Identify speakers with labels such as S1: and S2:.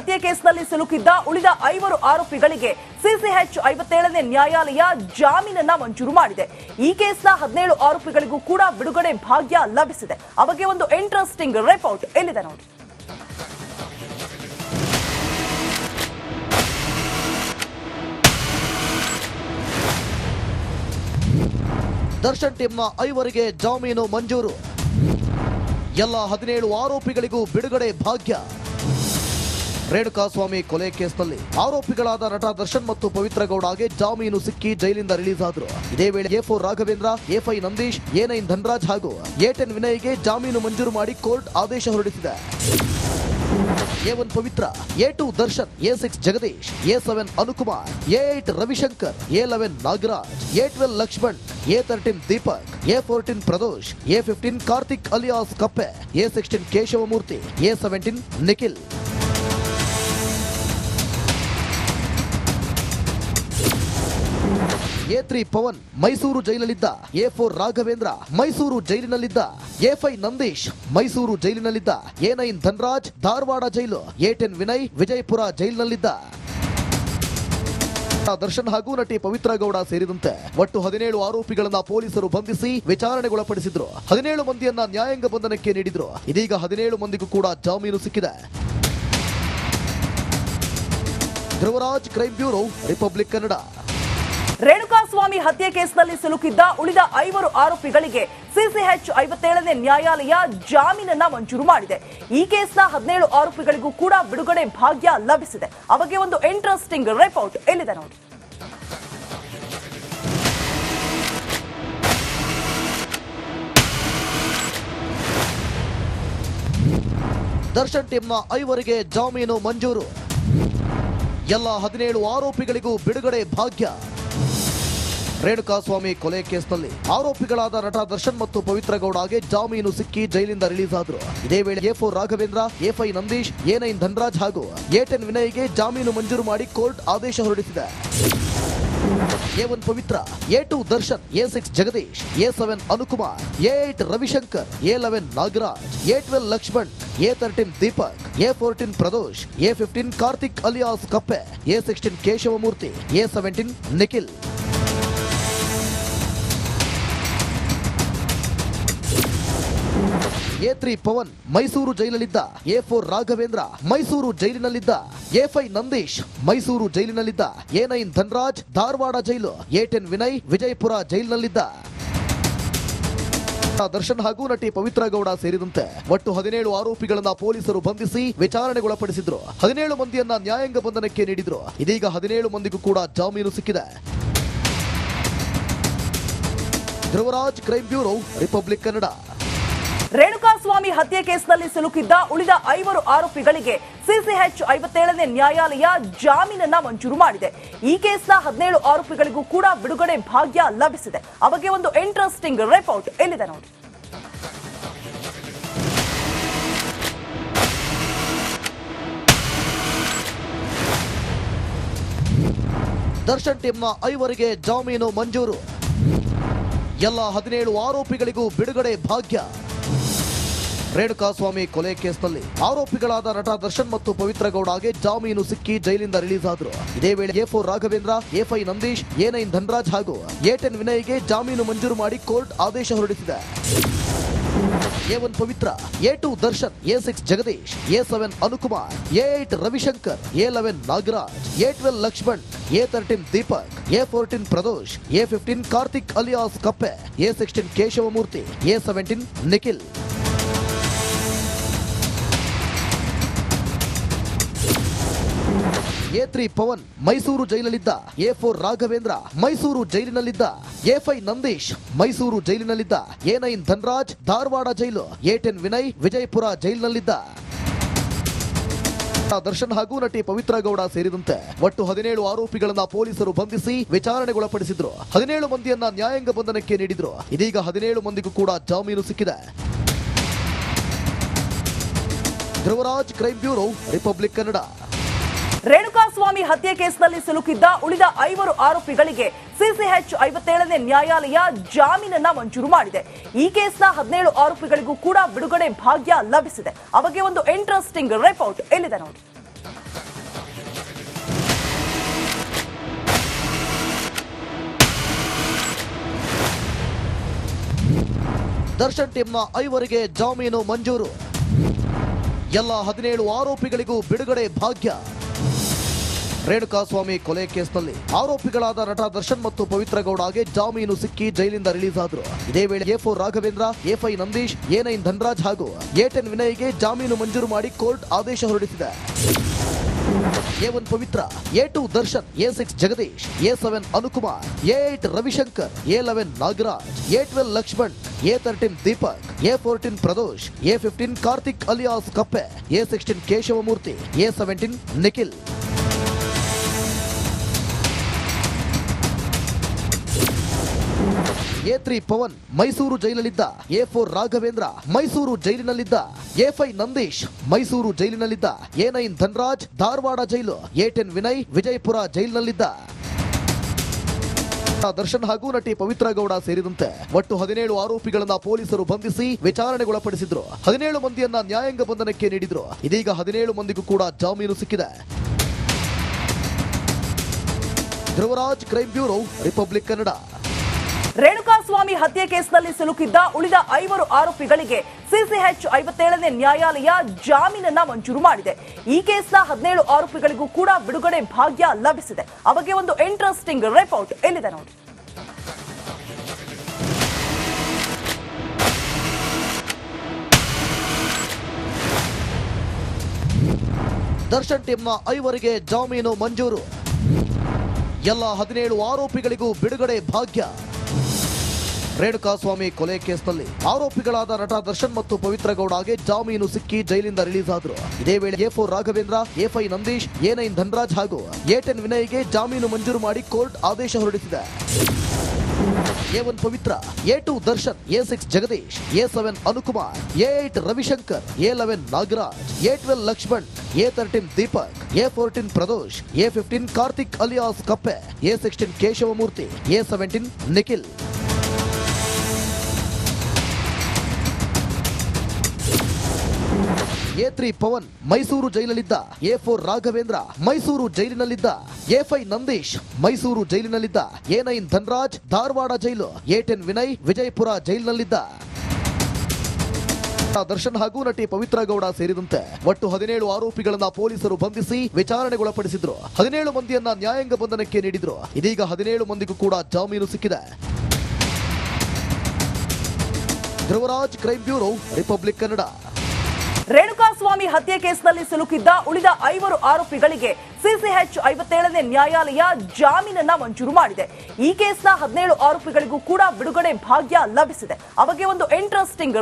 S1: ಹತ್ಯೆ ಕೇಸ್ನಲ್ಲಿ ಸಿಲುಕಿದ್ದ ಉಳಿದ ಐವರು ಆರೋಪಿಗಳಿಗೆ ಸಿಸಿಎಚ್ ಐವತ್ತೇಳನೇ ನ್ಯಾಯಾಲಯ ಜಾಮೀನನ್ನ ಮಂಜೂರು ಮಾಡಿದೆ. ಈ ಕೇಸ್ನ ಹದಿನೇಳು ಆರೋಪಿಗಳಿಗೂ ಕೂಡ ಬಿಡುಗಡೆ ಭಾಗ್ಯ ಲಭಿಸಿದೆ. ಅವಗೆ ಒಂದು ಇಂಟ್ರೆಸ್ಟಿಂಗ್ ರಿಪೋರ್ಟ್ ಎಲ್ಲಿದೆ ನೋಡಿ.
S2: ದರ್ಶನ್ ಟೀಮ್ನ ಐವರಿಗೆ ಜಾಮೀನು ಮಂಜೂರು. ಎಲ್ಲ ಹದಿನೇಳು ಆರೋಪಿಗಳಿಗೂ ಬಿಡುಗಡೆ ಭಾಗ್ಯ. ರೇಣುಕಾಸ್ವಾಮಿ ಕೊಲೆ ಕೇಸ್ನಲ್ಲಿ ಆರೋಪಿಗಳಾದ ನಟ ದರ್ಶನ್ ಮತ್ತು ಪವಿತ್ರ ಗೌಡಗೆ ಜಾಮೀನು ಸಿಕ್ಕಿ ಜೈಲಿಂದ ರಿಲೀಸ್ ಆದರು. ಇದೇ ವೇಳೆ A Raghavendra A five Nandish, A nine Dhanaraj ಹಾಗೂ ಎ ಟೆನ್ ವಿನಯ್ಗೆ ಜಾಮೀನು ಮಂಜೂರು ಮಾಡಿ ಕೋರ್ಟ್ ಆದೇಶ ಹೊರಡಿಸಿದೆ. A one Pavithra, A two Darshan, A six Jagadish, A seven Anukumar, A eight Ravishankar, A eleven Nagaraj, A twelve Lakshman, A thirteen Deepak, A fourteen Pradosh, A fifteen Karthik alias Kappe, A sixteen Keshavamurthy, A seventeen Nikhil. A three Pavan Mysuru ಜೈಲಲ್ಲಿದ್ದ A four Raghavendra Mysuru ಜೈಲಿನಲ್ಲಿದ್ದ, A five Nandish Mysuru ಜೈಲಿನಲ್ಲಿದ್ದ, A nine Dhanraj Dharwad jail, A ten Vinay Vijayapura ಜೈಲಿನಲ್ಲಿದ್ದ. Darshan ಹಾಗೂ ನಟಿ ಪವಿತ್ರ ಗೌಡ ಸೇರಿದಂತೆ ಒಟ್ಟು ಹದಿನೇಳು ಆರೋಪಿಗಳನ್ನ ಪೊಲೀಸರು ಬಂಧಿಸಿ ವಿಚಾರಣೆಗೊಳಪಡಿಸಿದ್ರು. ಹದಿನೇಳು ಮಂದಿಯನ್ನ ನ್ಯಾಯಾಂಗ ಬಂಧನಕ್ಕೆ ನೀಡಿದ್ರು. ಇದೀಗ ಹದಿನೇಳು ಮಂದಿಗೂ ಕೂಡ ಜಾಮೀನು ಸಿಕ್ಕಿದೆ. Dhruvaraj crime bureau, Republic Kannada.
S1: Renukaswamy ಹತ್ಯೆ ಕೇಸ್ನಲ್ಲಿ ಸಿಲುಕಿದ್ದ ಉಳಿದ ಐವರು ಆರೋಪಿಗಳಿಗೆ ಸಿಸಿಎಚ್ ಐವತ್ತೇಳನೇ ನ್ಯಾಯಾಲಯ ಜಾಮೀನನ್ನ ಮಂಜೂರು ಮಾಡಿದೆ. ಈ ಕೇಸ್ನ ಹದಿನೇಳು ಆರೋಪಿಗಳಿಗೂ ಕೂಡ ಬಿಡುಗಡೆ ಭಾಗ್ಯ ಲಭಿಸಿದೆ. ಅವಗೆ ಒಂದು ಇಂಟ್ರೆಸ್ಟಿಂಗ್ ರಿಪೋರ್ಟ್ ಎಲ್ಲಿದೆ ನೋಡಿ.
S2: ದರ್ಶನ್ ಟೀಮ್ನ ಐವರಿಗೆ ಜಾಮೀನು ಮಂಜೂರು. ಎಲ್ಲ ಹದಿನೇಳು ಆರೋಪಿಗಳಿಗೂ ಬಿಡುಗಡೆ ಭಾಗ್ಯ. ರೇಣುಕಾಸ್ವಾಮಿ ಕೊಲೆ ಕೇಸ್ನಲ್ಲಿ ಆರೋಪಿಗಳಾದ ನಟ ದರ್ಶನ್ ಮತ್ತು ಪವಿತ್ರ ಗೌಡಗೆ ಜಾಮೀನು ಸಿಕ್ಕಿ ಜೈಲಿಂದ ರಿಲೀಸ್ ಆದರು. ಇದೇ ವೇಳೆ A four Raghavendra, A five Nandish, A nine Dhanaraj ಹಾಗೂ ಎ ಟೆನ್ ವಿನಯ್ಗೆ ಜಾಮೀನು ಮಂಜೂರು ಮಾಡಿ ಕೋರ್ಟ್ ಆದೇಶ ಹೊರಡಿಸಿದೆ. A one Pavithra, A two Darshan, A six Jagadish, A seven Anukumar, A eight Ravishankar, A eleven Nagaraj, A twelve Lakshman, A thirteen Deepak, A fourteen Pradosh, A fifteen Karthik alias Kappe, A sixteen Keshavamurthy, A seventeen Nikhil. A three Pavan Mysuru ಜೈಲಲ್ಲಿದ್ದ, A four Raghavendra Mysuru ಜೈಲಿನಲ್ಲಿದ್ದ A five Nandish Mysuru ಜೈಲಿನಲ್ಲಿದ್ದ, A nine Dhanraj Dharwad jail, A ten Vinay Vijayapura ಜೈಲಿನಲ್ಲಿದ್ದ. Darshan ಹಾಗೂ ನಟಿ ಪವಿತ್ರ ಗೌಡ ಸೇರಿದಂತೆ ಒಟ್ಟು ಹದಿನೇಳು ಆರೋಪಿಗಳನ್ನ ಪೊಲೀಸರು ಬಂಧಿಸಿ ವಿಚಾರಣೆಗೊಳಪಡಿಸಿದ್ರು. ಹದಿನೇಳು ಮಂದಿಯನ್ನ ನ್ಯಾಯಾಂಗ ಬಂಧನಕ್ಕೆ ನೀಡಿದ್ರು. ಇದೀಗ ಹದಿನೇಳು ಮಂದಿಗೂ ಕೂಡ ಜಾಮೀನು ಸಿಕ್ಕಿದೆ. Dhruvaraj crime bureau, Republic Kannada.
S1: Renukaswamy ಹತ್ಯೆ ಕೇಸ್ನಲ್ಲಿ ಸಿಲುಕಿದ್ದ ಉಳಿದ ಐವರು ಆರೋಪಿಗಳಿಗೆ ಸಿಸಿಎಚ್ ಐವತ್ತೇಳನೇ ನ್ಯಾಯಾಲಯ ಜಾಮೀನನ್ನ ಮಂಜೂರು ಮಾಡಿದೆ. ಈ ಕೇಸ್ನ ಹದಿನೇಳು ಆರೋಪಿಗಳಿಗೂ ಕೂಡ ಬಿಡುಗಡೆ ಭಾಗ್ಯ ಲಭಿಸಿದೆ. ಅವಗೆ ಒಂದು ಇಂಟ್ರೆಸ್ಟಿಂಗ್ ರಿಪೋರ್ಟ್ ಎಲ್ಲಿದೆ ನೋಡಿ.
S2: ದರ್ಶನ್ ಟೀಮ್ನ ಐವರಿಗೆ ಜಾಮೀನು ಮಂಜೂರು. ಎಲ್ಲ ಹದಿನೇಳು ಆರೋಪಿಗಳಿಗೂ ಬಿಡುಗಡೆ ಭಾಗ್ಯ. ರೇಣುಕಾಸ್ವಾಮಿ ಕೊಲೆ ಕೇಸ್ನಲ್ಲಿ ಆರೋಪಿಗಳಾದ ನಟ ದರ್ಶನ್ ಮತ್ತು ಪವಿತ್ರ ಗೌಡಗೆ ಜಾಮೀನು ಸಿಕ್ಕಿ ಜೈಲಿಂದ ರಿಲೀಸ್ ಆದರು. ಇದೇ ವೇಳೆ A four Raghavendra A five Nandish, A nine Dhanaraj ಹಾಗೂ ಎ ಟೆನ್ ವಿನಯ್ಗೆ ಜಾಮೀನು ಮಂಜೂರು ಮಾಡಿ ಕೋರ್ಟ್ ಆದೇಶ ಹೊರಡಿಸಿದೆ. A one Pavithra, A two Darshan, A six Jagadish, A seven Anukumar, A eight Ravishankar, A eleven Nagaraj, A twelve Lakshman, A thirteen Deepak, A fourteen Pradosh, A fifteen Karthik alias Kappe, A sixteen Keshavamurthy, A seventeen Nikhil. A three Pavan Mysuru ಜೈಲಿನಲ್ಲಿದ್ದ A four Raghavendra Mysuru ಜೈಲಿನಲ್ಲಿದ್ದ A five Nandish Mysuru ಜೈಲಿನಲ್ಲಿದ್ದ A nine Dhanraj Dharwad jail A ten Vinay Vijayapura ಜೈಲಿನಲ್ಲಿದ್ದ. Darshan ಹಾಗೂ ನಟಿ ಪವಿತ್ರ ಗೌಡ ಸೇರಿದಂತೆ ಒಟ್ಟು ಹದಿನೇಳು ಆರೋಪಿಗಳನ್ನ ಪೊಲೀಸರು ಬಂಧಿಸಿ ವಿಚಾರಣೆಗೊಳಪಡಿಸಿದ್ರು. ಹದಿನೇಳು ಮಂದಿಯನ್ನ ನ್ಯಾಯಾಂಗ ಬಂಧನಕ್ಕೆ ನೀಡಿದ್ರು. ಇದೀಗ ಹದಿನೇಳು ಮಂದಿಗೂ ಕೂಡ ಜಾಮೀನು ಸಿಕ್ಕಿದೆ. Dhruvaraj crime bureau, Republic Kannada.
S1: Renukaswamy ಹತ್ಯೆ ಕೇಸ್ನಲ್ಲಿ ಸಿಲುಕಿದ್ದ ಉಳಿದ ಐವರು ಆರೋಪಿಗಳಿಗೆ ಸಿಸಿಎಚ್ ಐವತ್ತೇಳನೇ ನ್ಯಾಯಾಲಯ ಜಾಮೀನನ್ನ ಮಂಜೂರು ಮಾಡಿದೆ. ಈ ಕೇಸ್ನ ಹದಿನೇಳು ಆರೋಪಿಗಳಿಗೂ ಕೂಡ ಬಿಡುಗಡೆ ಭಾಗ್ಯ ಲಭಿಸಿದೆ. ಅವಗೆ ಒಂದು ಇಂಟ್ರೆಸ್ಟಿಂಗ್ ರಿಪೋರ್ಟ್ ಎಲ್ಲಿದೆ ನೋಡಿ.
S2: ದರ್ಶನ್ ಟಿಮ್ಮ ಐವರಿಗೆ ಜಾಮೀನು ಮಂಜೂರು. ಎಲ್ಲ ಹದಿನೇಳು ಆರೋಪಿಗಳಿಗೂ ಬಿಡುಗಡೆ ಭಾಗ್ಯ. ರೇಣುಕಾಸ್ವಾಮಿ ಕೊಲೆ ಕೇಸ್ನಲ್ಲಿ ಆರೋಪಿಗಳಾದ ನಟ ದರ್ಶನ್ ಮತ್ತು ಪವಿತ್ರ ಗೌಡಗೆ ಜಾಮೀನು ಸಿಕ್ಕಿ ಜೈಲಿಂದ ರಿಲೀಸ್ ಆದರು. ಇದೇ ವೇಳೆ A four Raghavendra A five Nandish, A nine Dhanaraj ಹಾಗೂ ಎ ಟೆನ್ ವಿನಯ್ಗೆ ಜಾಮೀನು ಮಂಜೂರು ಮಾಡಿ ಕೋರ್ಟ್ ಆದೇಶ ಹೊರಡಿಸಿದೆ. A one Pavithra, A two Darshan, A six Jagadish, A seven Anukumar, A eight Ravishankar, A eleven Nagaraj, A twelve Lakshman, A thirteen Deepak, A fourteen Pradosh, A fifteen Karthik alias Kappe, A sixteen Keshavamurthy, A seventeen Nikhil. A three Pavan Mysuru ಜೈಲಲ್ಲಿದ್ದ A four Raghavendra Mysuru ಜೈಲಿನಲ್ಲಿದ್ದ A five Nandish Mysuru ಜೈಲಿನಲ್ಲಿದ್ದ A nine Dhanraj Dharwad jail A ten Vinay Vijayapura ಜೈಲಿನಲ್ಲಿದ್ದ Darshan ಹಾಗೂ ನಟಿ ಪವಿತ್ರ ಗೌಡ ಸೇರಿದಂತೆ ಒಟ್ಟು ಹದಿನೇಳು ಆರೋಪಿಗಳನ್ನ ಪೊಲೀಸರು ಬಂಧಿಸಿ ವಿಚಾರಣೆಗೊಳಪಡಿಸಿದ್ರು. ಹದಿನೇಳು ಮಂದಿಯನ್ನ ನ್ಯಾಯಾಂಗ ಬಂಧನಕ್ಕೆ ನೀಡಿದ್ರು. ಇದೀಗ ಹದಿನೇಳು ಮಂದಿಗೂ ಕೂಡ ಜಾಮೀನು ಸಿಕ್ಕಿದೆ. Dhruvaraj crime bureau, Republic Kannada.
S1: Renukaswamy ಹತ್ಯೆ ಕೇಸ್ನಲ್ಲಿ ಸಿಲುಕಿದ್ದ ಉಳಿದ ಐವರು ಆರೋಪಿಗಳಿಗೆ ಸಿಸಿಎಚ್ ಐವತ್ತೇಳನೇ ನ್ಯಾಯಾಲಯ ಜಾಮೀನನ್ನ ಮಂಜೂರು ಮಾಡಿದೆ. ಈ ಕೇಸ್ನ ಹದಿನೇಳು ಆರೋಪಿಗಳಿಗೂ ಕೂಡ ಬಿಡುಗಡೆ ಭಾಗ್ಯ ಲಭಿಸಿದೆ. ಬಗ್ಗೆ ಒಂದು ಇಂಟ್ರೆಸ್ಟಿಂಗ್ ರಿಪೋರ್ಟ್ ಎಲ್ಲಿದೆ ನೋಡಿ
S2: ದರ್ಶನ್ ಟಿಮ್ಮ ಐವರಿಗೆ ಜಾಮೀನು ಮಂಜೂರು. ಎಲ್ಲ ಹದಿನೇಳು ಆರೋಪಿಗಳಿಗೂ ಬಿಡುಗಡೆ ಭಾಗ್ಯ. ರೇಣುಕಾಸ್ವಾಮಿ ಕೊಲೆ ಕೇಸ್ನಲ್ಲಿ ಆರೋಪಿಗಳಾದ ನಟ ದರ್ಶನ್ ಮತ್ತು ಪವಿತ್ರ ಗೌಡಗೆ ಜಾಮೀನು ಸಿಕ್ಕಿ ಜೈಲಿಂದ ರಿಲೀಸ್ ಆದರು. ಇದೇ ವೇಳೆ A four Raghavendra A five Nandish, A nine Dhanaraj ಹಾಗೂ ಎ ಟೆನ್ ವಿನಯ್ಗೆ ಜಾಮೀನು ಮಂಜೂರು ಮಾಡಿ ಕೋರ್ಟ್ ಆದೇಶ ಹೊರಡಿಸಿದೆ. A one Pavithra, A two Darshan, A six Jagadish, A seven Anukumar, A eight Ravishankar, A eleven Nagaraj, A twelve Lakshman, A thirteen Deepak, A fourteen Pradosh, A fifteen Karthik alias Kappe, A sixteen Keshavamurthy, A seventeen Nikhil. A three Pavan Mysuru ಜೈಲಲ್ಲಿದ್ದ A four Raghavendra Mysuru ಜೈಲಿನಲ್ಲಿದ್ದ A five Nandish Mysuru ಜೈಲಿನಲ್ಲಿದ್ದ A nine Dhanaraj Dharwad jail A ten Vinay Vijayapura ಜೈಲಿನಲ್ಲಿದ್ದ Darshan ಹಾಗೂ ನಟಿ ಪವಿತ್ರ ಗೌಡ ಸೇರಿದಂತೆ ಒಟ್ಟು ಹದಿನೇಳು ಆರೋಪಿಗಳನ್ನ ಪೊಲೀಸರು ಬಂಧಿಸಿ ವಿಚಾರಣೆಗೊಳಪಡಿಸಿದ್ರು. ಹದಿನೇಳು ಮಂದಿಯನ್ನ ನ್ಯಾಯಾಂಗ ಬಂಧನಕ್ಕೆ ನೀಡಿದ್ರು. ಇದೀಗ ಹದಿನೇಳು ಮಂದಿಗೂ ಕೂಡ ಜಾಮೀನು ಸಿಕ್ಕಿದೆ. Dhruvaraj crime bureau, Republic Kannada.
S1: Renukaswamy ಹತ್ಯೆ ಕೇಸ್ನಲ್ಲಿ ಸಿಲುಕಿದ್ದ ಉಳಿದ ಐವರು ಆರೋಪಿಗಳಿಗೆ ಸಿಸಿಎಚ್ ಐವತ್ತೇಳನೇ ನ್ಯಾಯಾಲಯ ಜಾಮೀನನ್ನ ಮಂಜೂರು ಮಾಡಿದೆ. ಈ ಕೇಸ್ನ ಹದಿನೇಳು ಆರೋಪಿಗಳಿಗೂ ಕೂಡ ಬಿಡುಗಡೆ ಭಾಗ್ಯ ಲಭಿಸಿದೆ. ಅವಗೆ ಒಂದು ಇಂಟ್ರೆಸ್ಟಿಂಗ್